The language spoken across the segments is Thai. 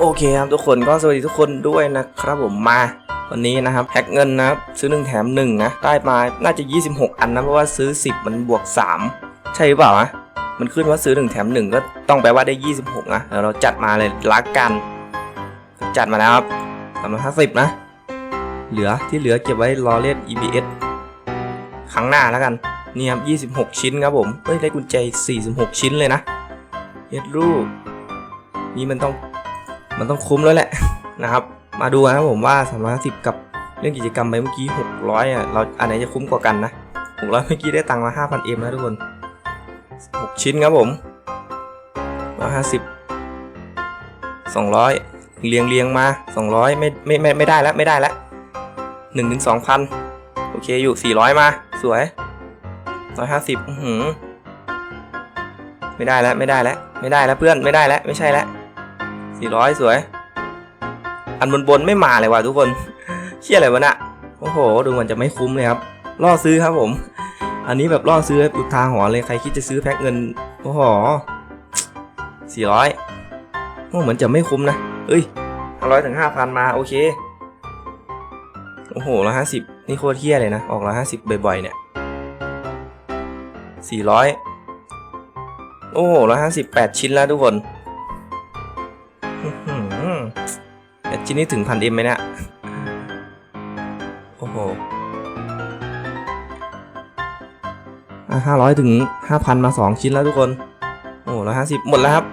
โอเคครับทุกคนก็สวัสดีทุกคนด้วยนะครับผมมาวันนี้นะครับแพ็กเงินนะซื้อ 1 แถม 1 นะ ได้มาน่าจะ 26 อันนะ เพราะว่าซื้อ 10 มันบวก 3 ใช่หรือเปล่าอะมันขึ้นว่าซื้อ 1 แถม 1 ก็ต้องแปลว่าได้ 26 นะเดี๋ยวเราจัดมาเลยลักกัน จัดมาแล้วครับสามร้อยห้าสิบนะ เหลือที่เหลือเก็บไว้รอเล่น EBS ครั้งหน้าแล้วกันนี่ครับ26 ชิ้นครับผมเฮ้ยได้กุญแจอีก46 ชิ้นเลยนะเย็ดรูปนี่มันต้อง มันต้องคุ้มแล้วแหละนะครับ มาดูนะครับผมว่า350กับเรื่องกิจกรรมไปเมื่อกี้ 600อะเราอันไหนจะคุ้มกว่ากันนะ600เมื่อกี้ได้ตังค์มา 5,000 m นะทุกคน 6 ชิ้นครับผม150 200 เรียงเรียงมา 200 ไม่ไม่ไม่ไม่ได้แล้วไม่ได้แล้ว1ถึง2,000โอเคอยู่ 400 มา สวย 150อื้อหือไม่ได้แล้วไม่ได้แล้วไม่ได้แล้วเพื่อนไม่ได้แล้วไม่ใช่แล้ว สี่ร้อยสวย อันบนบนไม่มาเลยว่ะทุกคน เชี่ยอะไรวะน่ะโอ้โห ดูมันจะไม่คุ้มเลยครับ ล่อซื้อครับผม อันนี้แบบล่อซื้ออุทาหรณ์เลย ใครคิดจะซื้อแพ็คเงิน โอ้โหสี่ร้อยโอ้เหมือนจะไม่คุ้มนะ เอ้ยห้าร้อยถึงห้าพันมา โอเค โอ้โหร้อยห้าสิบนี่โคตรเที่ยเลยนะ ออกร้อยห้าสิบบ่อยๆ เนี่ยสี่ร้อยโอ้โหร้อยห้าสิบแปดชิ้นแล้วทุกคน ชิ้นนี้ถึงพันเอ็มไหมเนี่ยโอ้โหห้าร้อยถึงห้าพันมาสองชิ้นแล้วทุกคน โอ้ร้อยห้าสิบหมดแล้วครับ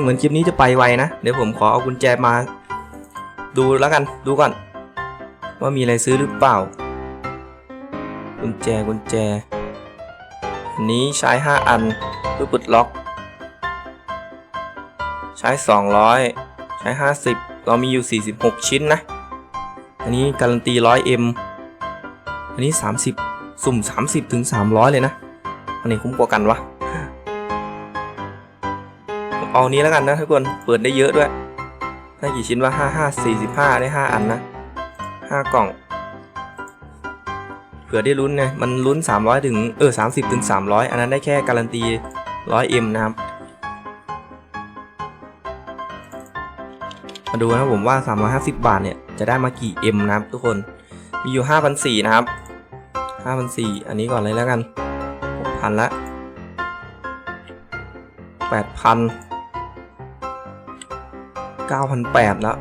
เหมือนคลิปนี้จะไปไวนะ เดี๋ยวผมขอเอากุญแจมา ดูแล้วกันดูก่อน ว่ามีอะไรซื้อหรือเปล่า กุญแจกุญแจอันนี้ใช้ห้าอันเพื่อปลดล็อก ใช้ 200 ใช้ 50 เรามีอยู่ 46 ชิ้นนะ อันนี้การันตี 100M อันนี้ 30 สุ่ม 30 ถึง 300 เลยนะ อันนี้คุ้มกว่ากันวะ เอานี้แล้วกันนะทุกคน เปิดได้เยอะด้วย ได้กี่ชิ้นวะ55 45 ได้ 5 อันนะ 5 กล่อง เผื่อได้ลุ้นไง มันลุ้น 300 ถึง เออ 30 ถึง 300 อันนั้นได้แค่การันตี 100M นะครับ มาดูนะครับผมว่า 350 บาทเนี่ยจะได้มากี่ M นะครับทุกคน มีอยู่ 5,400 นะครับ 5,400 อันนี้ก่อนเลยแล้วกัน 6,000 ละ 8,000 9,800 แล้ว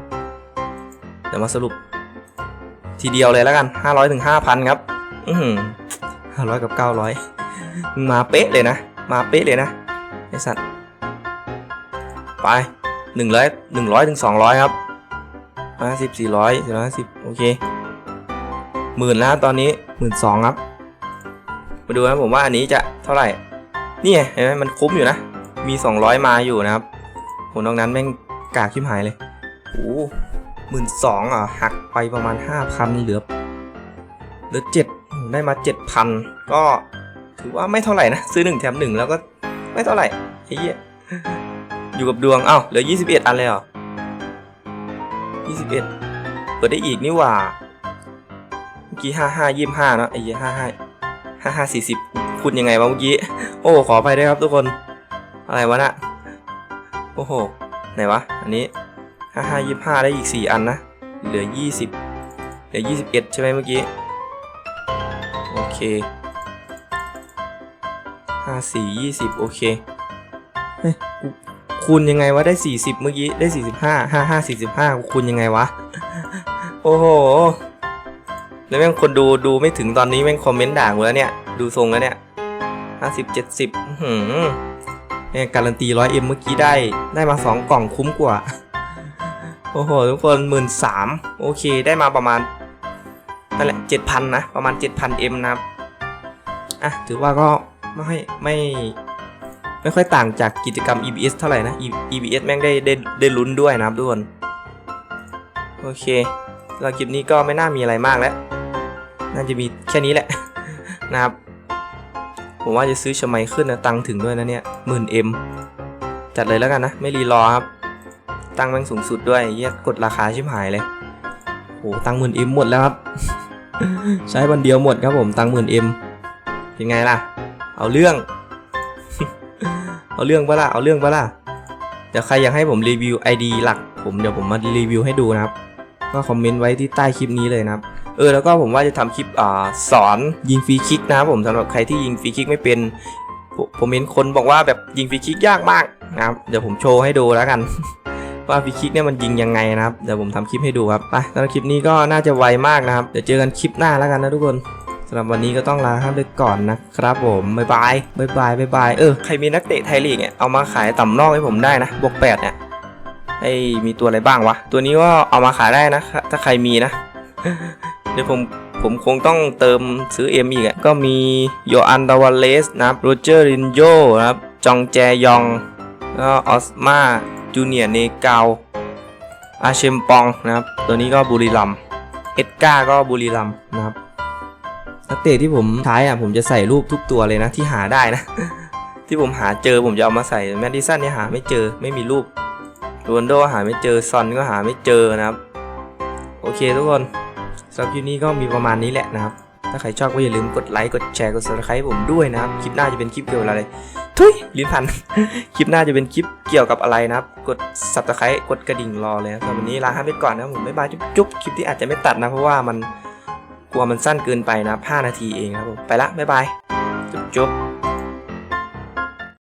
เดี๋ยวมาสรุป ทีเดียวเลยแล้วกัน 500ถึง5,000 ครับ อือหือ500กับ900มาเป๊ะเลยนะ มาเป๊ะเลยนะไอสัตว์ ไป หนึ่งร้อยหนึ่งร้อยถึงสองร้อยครับห้าสิบสี่ร้อยสี่ร้อยห้าสิบโอเคหมื่นแล้วตอนนี้หมื่นสองครับ มาดูนะผมว่าอันนี้จะเท่าไหร่ นี่ไงเห็นไหมมันคุ้มอยู่นะ มีสองร้อยมาอยู่นะครับผมนอกนั้นแม่งกากชิมหายเลยโอ้หมื่นสองอะหักไปประมาณห้าพันเหลือเหลือเจ็ดได้มาเจ็ดพันก็ถือว่าไม่เท่าไหร่นะ ซื้อหนึ่งแถมหนึ่งแล้วก็ไม่เท่าไหร่ไอ้เหี้ย อยู่กับดวง เอ้าเหลือ 21 อันเลยเหรอ 21 เปิดได้อีกนี่หว่า เมื่อกี้55 25เนอะไอ้เหี้ย55 55 40 คุณยังไงวะเมื่อกี้ โอ้ ขอไปด้วยครับทุกคน อะไรวะน่ะ โอ้โห ไหนวะ อันนี้ 55 25 ได้อีก 4 อันนะ เหลือ 20 เหลือ 21 ใช่ไหมเมื่อกี้ โอเค54 20 โอเคเฮ้ย คูณยังไงวะได้ 40 เมื่อกี้ได้ 45 55 45คูณยังไงวะ โอ้โห แล้วแม่งคนดูดูไม่ถึงตอนนี้แม่งคอมเมนต์ด่ากูแล้วเนี่ย ดูทรงแล้วเนี่ย 50 70หือเนี่ยการันตี 100M เมื่อกี้ได้ได้มา 2 กล่องคุ้มกว่า โอ้โห ทุกคนหมื่นสามโอเคได้มาประมาณนั่นแหละ7,000นะประมาณ 7,000M นะครับ อะถือว่าก็ไม่ไม่ ไม่ค่อยต่างจากกิจกรรม EBS เท่าไหร่นะ EBS แม่งได้ได้ได้ลุ้นด้วยนะครับทุกคนโอเคสำหรับคลิปนี้ก็ไม่น่ามีอะไรมากแล้ว น่าจะมีแค่นี้แหละ นะครับผมว่าจะซื้อชมัยขึ้นนะตังถึงด้วยนะเนี่ยหมื่นเอ็มจัดเลยแล้วกันนะ ไม่รีรอครับ ตังแม่งสูงสุดด้วยเยียกดราคาชิบหายเลยโหตังหมื่นเอ็มหมดแล้วครับ ใช้วันเดียวหมดครับผมตังหมื่นเอ็มเป็นไงล่ะ เอาเรื่อง เอาเรื่องปะล่ะเอาเรื่องปะล่ะเดี๋ยวใครอยากให้ผมรีวิว ID หลัก ผมเดี๋ยวผมมารีวิวให้ดูนะครับก็คอมเมนต์ไว้ที่ใต้คลิปนี้เลยนะครับเออแล้วก็ผมว่าจะทำคลิปอ่าสอนยิงฟรีคิกนะครับผมสำหรับใครที่ยิงฟรีคิกไม่เป็นผมมเห็นคนบอกว่าแบบยิงฟรีคิกยากมากนะครับเดี๋ยวผมโชว์ให้ดูแล้วกัน ว่าฟรีคิกเนี่ยมันยิงยังไงนะครับเดี๋ยวผมทำคลิปให้ดูครับไปสำหรับคลิปนี้ก็น่าจะไวมากนะครับเดี๋ยวเจอกันคลิปหน้าแล้วกันนะทุกคน สำหรับวันนี้ก็ต้องลาท่านไปก่อนนะครับผมบ๊ายบายบ๊ายบายบ๊ายบายเออใครมีนักเตะไทยลีกเนี่ยเอามาขายต่ำนอกให้ผมได้นะบวกแปดเนี่ยไอ้มีตัวอะไรบ้างวะ ตัวนี้ก็เอามาขายได้นะ ถ้าใครมีนะ เดี๋ยวผมผมคงต้องเติมซื้อเอ็มอีกอะก็มีโยอันดาวาเลสนะครับโรเจอร์รินโยนะครับ จองแจยองแล้วก็ออสมาจูเนียเนกาอาเชมปองนะครับ ตัวนี้ก็บุรีรัมเอ็ดก้าก็บุรีรัมนะครับ นักเตะที่ผมใช้อะผมจะใส่รูปทุกตัวเลยนะที่หาได้นะ ที่ผมหาเจอผมจะเอามาใส่แมดดิสันเนี่ยหาไม่เจอไม่มีรูปโรนโดหาไม่เจอซอนก็หาไม่เจอนะครับ โอเคทุกคนสำหรับคลิปนี้ก็มีประมาณนี้แหละนะครับ ถ้าใครชอบก็อย่าลืมกดไลค์กดแชร์กด subscribe ให้ผมด้วยนะครับ คลิปหน้าจะเป็นคลิปเกี่ยวกับอะไรทุยลิ้นพัน คลิปหน้าจะเป็นคลิปเกี่ยวกับอะไรนะครับ กด subscribe กดกระดิ่งรอเลยนะสำหรับวันนี้ลาให้ไปก่อนนะผมบ๊ายบายจุ๊บคลิปที่อาจจะไม่ตัดนะเพราะว่ามัน กลัวมันสั้นเกินไปนะ5นาทีเองครับผมไปละบ๊ายบายจุ๊บ